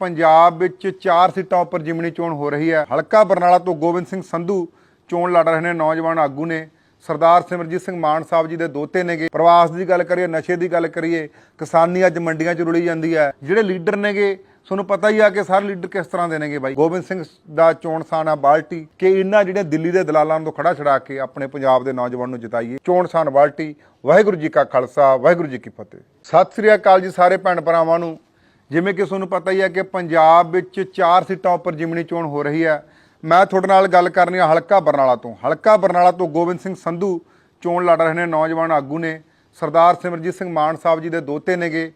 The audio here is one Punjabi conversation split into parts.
ਪੰਜਾਬ ਵਿੱਚ ਚਾਰ ਸੀਟਾਂ ਉੱਪਰ ਜਿਮਣੀ ਚੋਣ ਹੋ ਰਹੀ ਹੈ। ਹਲਕਾ ਬਰਨਾਲਾ ਤੋਂ ਗੋਬਿੰਦ ਸਿੰਘ ਸੰਧੂ ਚੋਣ ਲੜ ਰਹੇ ਨੇ। ਨੌਜਵਾਨ ਆਗੂ ਨੇ ਸਰਦਾਰ ਸਿਮਰਜੀਤ ਸਿੰਘ ਮਾਨ ਸਾਹਿਬ ਜੀ ਦੇ ਦੋਤੇ ਨੇਗੇ। ਪ੍ਰਵਾਸ ਦੀ ਗੱਲ ਕਰੀਏ, ਨਸ਼ੇ ਦੀ ਗੱਲ ਕਰੀਏ, ਕਿਸਾਨੀ ਅੱਜ ਮੰਡੀਆਂ 'ਚ ਰੁਲੀ ਜਾਂਦੀ ਹੈ। ਜਿਹੜੇ ਲੀਡਰ ਨੇਗੇ, ਤੁਹਾਨੂੰ ਪਤਾ ਹੀ ਆ ਕਿ ਸਾਰੇ ਲੀਡਰ ਕਿਸ ਤਰ੍ਹਾਂ ਦੇ ਨੇਗੇ ਬਾਈ? ਗੋਬਿੰਦ ਸਿੰਘ ਦਾ ਚੋਣ ਸਾਨ ਆ ਬਾਲਟੀ, ਕਿ ਇਹਨਾਂ ਜਿਹੜੇ ਦਿੱਲੀ ਦੇ ਦਲਾਲਾਂ ਤੋਂ ਖੜਾ ਛੜਾ ਕੇ ਆਪਣੇ ਪੰਜਾਬ ਦੇ ਨੌਜਵਾਨ ਨੂੰ ਜਿਤਾਈਏ। ਚੋਣ ਸਾਨ ਬਾਲਟੀ, ਵਾਹਿਗੁਰੂ ਜੀ ਕਾ ਖਾਲਸਾ, ਵਾਹਿਗੁਰੂ ਜੀ ਕੀ ਫਤਿਹ। ਸਤਿ ਸ੍ਰੀ ਅਕਾਲ ਜੀ ਸਾਰੇ ਭੈਣ ਭਰਾਵਾਂ ਨੂੰ। ਜਿਵੇਂ ਕਿ ਤੁਹਾਨੂੰ ਪਤਾ ਹੀ ਹੈ ਕਿ ਪੰਜਾਬ ਵਿੱਚ ਚਾਰ ਸੀਟਾਂ ਉੱਪਰ ਜਿਮਣੀ ਚੋਣ ਹੋ ਰਹੀ ਹੈ। ਮੈਂ ਤੁਹਾਡੇ ਨਾਲ ਗੱਲ ਕਰਨੀ ਆ ਹਲਕਾ ਬਰਨਾਲਾ ਤੋਂ। ਹਲਕਾ ਬਰਨਾਲਾ ਤੋਂ ਗੋਬਿੰਦ ਸਿੰਘ ਸੰਧੂ ਚੋਣ ਲੜ ਰਹੇ ਨੇ। ਨੌਜਵਾਨ ਆਗੂ ਨੇ ਸਰਦਾਰ ਸਿਮਰਜੀਤ ਸਿੰਘ ਮਾਨ ਸਾਹਿਬ ਜੀ ਦੇ ਦੋਤੇ ਨੇਗੇ।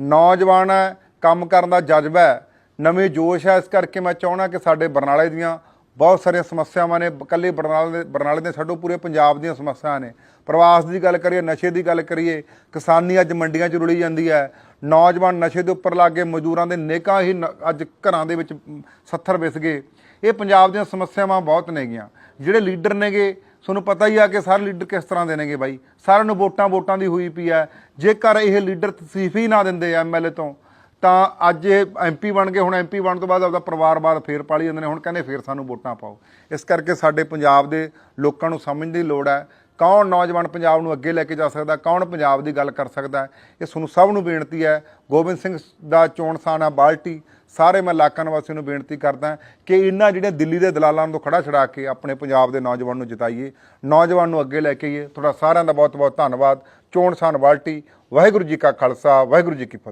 ਨੌਜਵਾਨ ਹੈ ਕੰਮ ਕਰਨ ਦਾ ਜਜ਼ਬਾ ਹੈ। ਨਵੇਂ ਜੋਸ਼ ਹੈ। ਇਸ ਕਰਕੇ ਮੈਂ ਚਾਹਣਾ ਕਿ ਸਾਡੇ ਬਰਨਾਲੇ ਦੀਆਂ ਬਹੁਤ ਸਾਰੀਆਂ ਸਮੱਸਿਆਵਾਂ ਨੇ, ਇਕੱਲੇ ਬਰਨਾਲੇ ਦੇ ਬਰਨਾਲੇ ਦੇ ਛੱਡੋ ਪੂਰੇ ਪੰਜਾਬ ਦੀਆਂ ਸਮੱਸਿਆਵਾਂ ਨੇ। ਪ੍ਰਵਾਸ ਦੀ ਗੱਲ ਕਰੀਏ, ਨਸ਼ੇ ਦੀ ਗੱਲ ਕਰੀਏ, ਕਿਸਾਨੀ ਅੱਜ ਮੰਡੀਆਂ 'ਚ ਰੁਲੀ ਜਾਂਦੀ ਹੈ। ਨੌਜਵਾਨ ਨਸ਼ੇ ਦੇ ਉੱਪਰ ਲੱਗ ਗਏ ਮਜ਼ਦੂਰਾਂ ਦੇ ਨੇਕਾਂ ਹੀ ਨ- ਅੱਜ ਘਰਾਂ ਦੇ ਵਿੱਚ ਸੱਥਰ ਵਿਸ ਗਏ। ਇਹ ਪੰਜਾਬ ਦੀਆਂ ਸਮੱਸਿਆਵਾਂ ਬਹੁਤ ਨੇਗੀਆਂ। ਜਿਹੜੇ ਲੀਡਰ ਨੇਗੇ, ਤੁਹਾਨੂੰ ਪਤਾ ਹੀ ਆ ਕਿ ਸਾਰੇ ਲੀਡਰ ਕਿਸ ਤਰ੍ਹਾਂ ਦੇ ਨੇਗੇ ਬਾਈ। ਸਾਰਿਆਂ ਨੂੰ ਵੋਟਾਂ ਵੋਟਾਂ ਦੀ ਹੋਈ ਪਈ ਹੈ। ਜੇਕਰ ਇਹ ਲੀਡਰ ਤਸੀਫ ਹੀ ਨਾ ਦਿੰਦੇ ਐਮਐਲਏ ਤੋਂ ਤਾਂ ਅੱਜ ਇਹ ਐਮਪੀ ਬਣ ਗਏ, ਹੁਣ ਐਮਪੀ ਬਣਨ ਤੋਂ ਬਾਅਦ ਆਪਦਾ ਪਰਿਵਾਰ ਬਾਅਦ ਫੇਰ ਪਾਲੀ ਜਾਂਦੇ ਨੇ, ਹੁਣ ਕਹਿੰਦੇ ਫੇਰ ਸਾਨੂੰ ਵੋਟਾਂ ਪਾਓ। ਇਸ ਕਰਕੇ ਸਾਡੇ ਪੰਜਾਬ ਦੇ ਲੋਕਾਂ ਨੂੰ ਸਮਝਣ ਦੀ ਲੋੜ ਹੈ। ਕੌਣ ਨੌਜਵਾਨ ਪੰਜਾਬ ਨੂੰ ਅੱਗੇ ਲੈ ਕੇ ਜਾ ਸਕਦਾ, ਕੌਣ ਪੰਜਾਬ ਦੀ ਗੱਲ ਕਰ ਸਕਦਾ ਇਹ ਤੁਹਾਨੂੰ ਸਭ ਨੂੰ ਬੇਨਤੀ ਹੈ। ਗੋਬਿੰਦ ਸਿੰਘ ਦਾ ਚੋਣ ਸਾਨ ਆ ਬਾਲਟੀ, ਸਾਰੇ ਮੈਂ ਇਲਾਕਾ ਨਿਵਾਸੀਆਂ ਨੂੰ ਬੇਨਤੀ ਕਰਦਾ ਕਿ ਇਹਨਾਂ ਜਿਹੜੇ ਦਿੱਲੀ ਦੇ ਦਲਾਲਾਂ ਤੋਂ ਖੜਾ ਛੜਾ ਕੇ ਆਪਣੇ ਪੰਜਾਬ ਦੇ ਨੌਜਵਾਨ ਨੂੰ ਜਿਤਾਈਏ, ਨੌਜਵਾਨ ਨੂੰ ਅੱਗੇ ਲੈ ਕੇ ਆਈਏ। ਤੁਹਾਡਾ ਸਾਰਿਆਂ ਦਾ ਬਹੁਤ ਬਹੁਤ ਧੰਨਵਾਦ। ਚੋਣ ਸਾਨ ਬਾਲਟੀ, ਵਾਹਿਗੁਰੂ ਜੀ ਕਾ ਖਾਲਸਾ, ਵਾਹਿਗੁਰੂ ਜੀ ਕੀ ਫਤਿਹ।